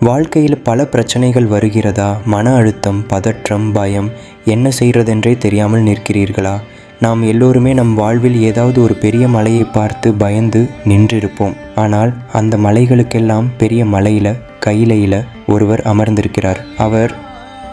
வாழ்க்கையில் பல பிரச்சனைகள் வருகிறதா? மன அழுத்தம் பதற்றம் பயம் என்ன செய்கிறதென்றே தெரியாமல் நிற்கிறீர்களா? நாம் எல்லோருமே நம் வாழ்வில் ஏதாவது ஒரு பெரிய மலையை பார்த்து பயந்து நின்றிருப்போம். ஆனால் அந்த மலைகளுக்கெல்லாம் பெரிய மலையில கையிலையில் ஒருவர் அமர்ந்திருக்கிறார். அவர்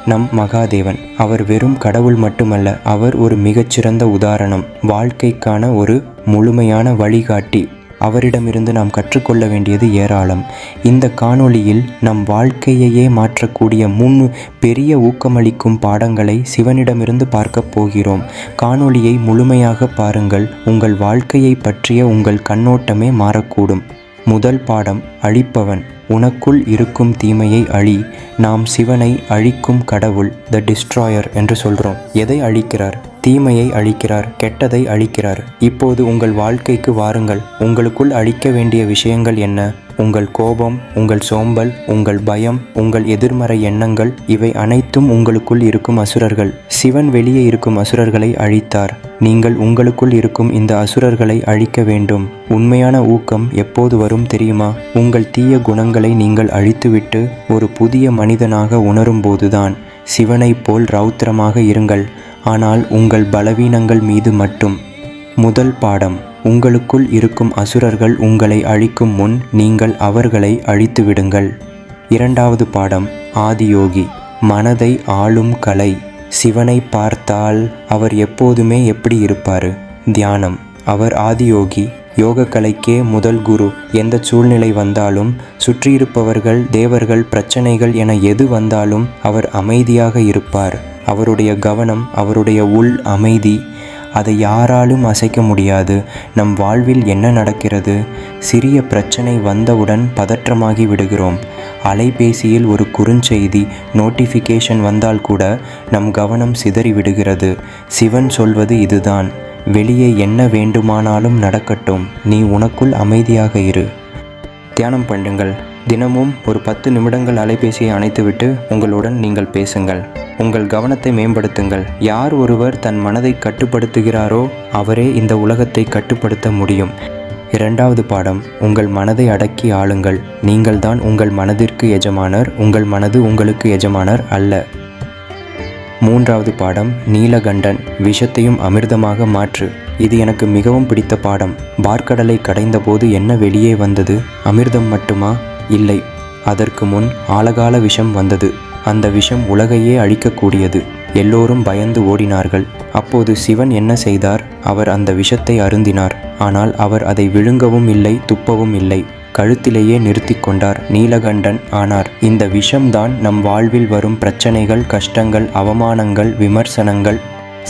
நம் மகாதேவன். அவர் வெறும் கடவுள் மட்டுமல்ல அவர் ஒரு மிகச்சிறந்த உதாரணம். வாழ்க்கைக்கான ஒரு முழுமையான வழிகாட்டி. அவரிடமிருந்து நாம் கற்றுக்கொள்ள வேண்டியது ஏராளம். இந்த காணொளியில் நம் வாழ்க்கையையே மாற்றக்கூடிய மூணு பெரிய ஊக்கமளிக்கும் பாடங்களை சிவனிடமிருந்து பார்க்கப் போகிறோம். காணொளியை முழுமையாக பாருங்கள். உங்கள் வாழ்க்கையை பற்றிய உங்கள் கண்ணோட்டமே மாறக்கூடும். முதல் பாடம் அழிப்பவன். உனக்குள் இருக்கும் தீமையை அழி. நாம் சிவனை அழிக்கும் கடவுள் த டிஸ்ட்ராயர் என்று சொல்கிறோம் எதை அழிக்கிறார்? தீமையை அழிக்கிறார் கெட்டதை அழிக்கிறார். இப்போது உங்கள் வாழ்க்கைக்கு வாருங்கள். உங்களுக்குள் அழிக்க வேண்டிய விஷயங்கள் என்ன? உங்கள் கோபம் உங்கள் சோம்பல் உங்கள் பயம் உங்கள் எதிர்மறை எண்ணங்கள் இவை அனைத்தும் உங்களுக்குள் இருக்கும் அசுரர்கள். சிவன் வெளியே இருக்கும் அசுரர்களை அழித்தார். நீங்கள் உங்களுக்குள் இருக்கும் இந்த அசுரர்களை அழிக்க வேண்டும். உண்மையான ஊக்கம் எப்போது வரும் தெரியுமா? உங்கள் தீய குணங்களை நீங்கள் அழித்துவிட்டு ஒரு புதிய மனிதனாக உணரும்போதுதான். சிவனைப் போல் ரௌத்திரமாக இருங்கள் ஆனால் உங்கள் பலவீனங்கள் மீது மட்டும். முதல் பாடம் உங்களுக்குள் இருக்கும் அசுரர்கள் உங்களை அழிக்கும் முன் நீங்கள் அவர்களை அழித்து விடுங்கள். இரண்டாவது பாடம் ஆதியோகி மனதை ஆளும் கலை. சிவனை பார்த்தால் அவர் எப்போதுமே எப்படி இருப்பார்? தியானம் அவர் ஆதியோகி யோக கலைக்கே முதல் குரு. எந்த சூழ்நிலை வந்தாலும் சுற்றியிருப்பவர்கள் தேவர்கள் பிரச்சனைகள் என எது வந்தாலும் அவர் அமைதியாக இருப்பார். அவருடைய கவனம் அவருடைய உள் அமைதி. அதை யாராலும் அசைக்க முடியாது. நம் வாழ்வில் என்ன நடக்கிறது? சிறிய பிரச்சனை வந்தவுடன் பதற்றமாகி விடுகிறோம். அலைபேசியில் ஒரு குறுஞ்செய்தி நோட்டிஃபிகேஷன் வந்தால் கூட நம் கவனம் சிதறி விடுகிறது. சிவன் சொல்வது இதுதான். வெளியே என்ன வேண்டுமானாலும் நடக்கட்டும். நீ உனக்குள் அமைதியாக இரு. தியானம் பண்ணுங்கள். தினமும் ஒரு பத்து நிமிடங்கள் அலைபேசியை அணைத்துவிட்டு உங்களுடன் நீங்கள் பேசுங்கள். உங்கள் கவனத்தை மேம்படுத்துங்கள். யார் ஒருவர் தன் மனதை கட்டுப்படுத்துகிறாரோ அவரே இந்த உலகத்தை கட்டுப்படுத்த முடியும். இரண்டாவது பாடம் உங்கள் மனதை அடக்கி ஆளுங்கள். நீங்கள்தான் உங்கள் மனதிற்கு எஜமானர் உங்கள் மனது உங்களுக்கு எஜமானர் அல்ல. மூன்றாவது பாடம் நீலகண்டன். விஷத்தையும் அமிர்தமாக மாற்று. இது எனக்கு மிகவும் பிடித்த பாடம். பார்க்கடலை கடைந்தபோது என்ன வெளியே வந்தது? அமிர்தம் மட்டுமா? இல்லை. அதற்கு முன் ஆழகால விஷம் வந்தது. அந்த விஷம் உலகையே அழிக்கக்கூடியது. எல்லோரும் பயந்து ஓடினார்கள். அப்போது சிவன் என்ன செய்தார்? அவர் அந்த விஷத்தை அருந்தினார். ஆனால் அவர் அதை விழுங்கவும் இல்லை துப்பவும் இல்லை. கழுத்திலேயே நிறுத்தி கொண்டார். நீலகண்டன் ஆனார். இந்த விஷம்தான் நம் வாழ்வில் வரும் பிரச்சனைகள் கஷ்டங்கள் அவமானங்கள் விமர்சனங்கள்.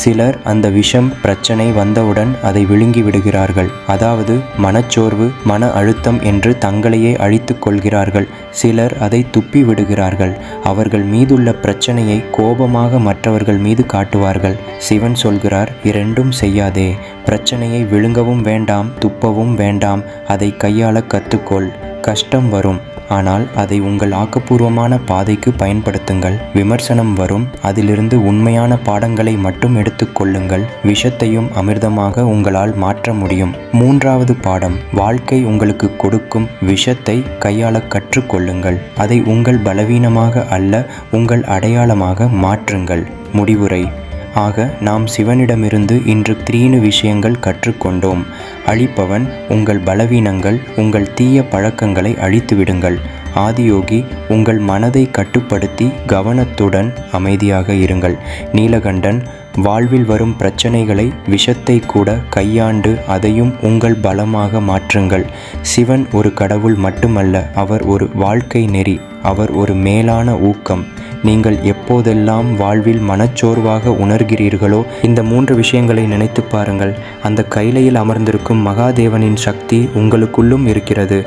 சிலர் அந்த விஷம் பிரச்சனை வந்தவுடன் அதை விழுங்கி விடுகிறார்கள். அதாவது மனச்சோர்வு மன அழுத்தம் என்று தங்களையே அழித்து கொள்கிறார்கள். சிலர் அதை துப்பி விடுகிறார்கள். அவர்கள் மீதுள்ள பிரச்சனையை கோபமாக மற்றவர்கள் மீது காட்டுவார்கள். சிவன் சொல்கிறார் இரண்டும் செய்யாதே. பிரச்சனையை விழுங்கவும் வேண்டாம் துப்பவும் வேண்டாம். அதை கையாள கற்றுக்கொள் கஷ்டம் வரும். ஆனால் அதை உங்கள் ஆக்கப்பூர்வமான பாதைக்கு பயன்படுத்துங்கள். விமர்சனம் வரும். அதிலிருந்து உண்மையான பாடங்களை மட்டும் எடுத்துக்கொள்ளுங்கள் விஷத்தையும் அமிர்தமாக உங்களால் மாற்ற முடியும். மூன்றாவது பாடம். வாழ்க்கை உங்களுக்கு கொடுக்கும் விஷத்தை கையாள கற்றுக்கொள்ளுங்கள். அதை உங்கள் பலவீனமாக அல்ல உங்கள் அடையாளமாக மாற்றுங்கள். முடிவுரை. ஆக நாம் சிவனிடமிருந்து இன்று திரீனு விஷயங்கள் கற்றுக்கொண்டோம். அழிப்பவன் உங்கள் பலவீனங்கள் உங்கள் தீய பழக்கங்களை அழித்துவிடுங்கள். ஆதியோகி உங்கள் மனதை கட்டுப்படுத்தி கவனத்துடன் அமைதியாக இருங்கள். நீலகண்டன் வாழ்வில் வரும் பிரச்சனைகளை விஷத்தை கூட கையாண்டு அதையும் உங்கள் பலமாக மாற்றுங்கள். சிவன் ஒரு கடவுள் மட்டுமல்ல அவர் ஒரு வாழ்க்கை நெறி. அவர் ஒரு மேலான ஊக்கம். நீங்கள் எப்போதெல்லாம் வாழ்வில் மனச்சோர்வாக உணர்கிறீர்களோ இந்த மூன்று விஷயங்களை நினைத்து பாருங்கள். அந்த கைலையில் அமர்ந்திருக்கும் மகாதேவனின் சக்தி உங்களுக்குள்ளும் இருக்கிறது.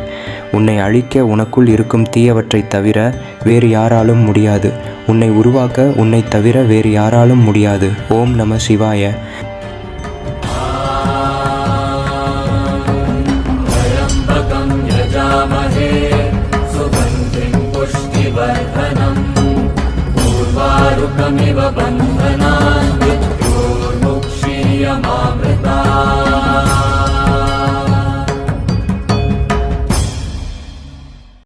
உன்னை அழிக்க உனக்குள் இருக்கும் தீயவற்றை தவிர வேறு யாராலும் முடியாது. உன்னை உருவாக்க உன்னை தவிர வேறு யாராலும் முடியாது. ஓம் நம சிவாய.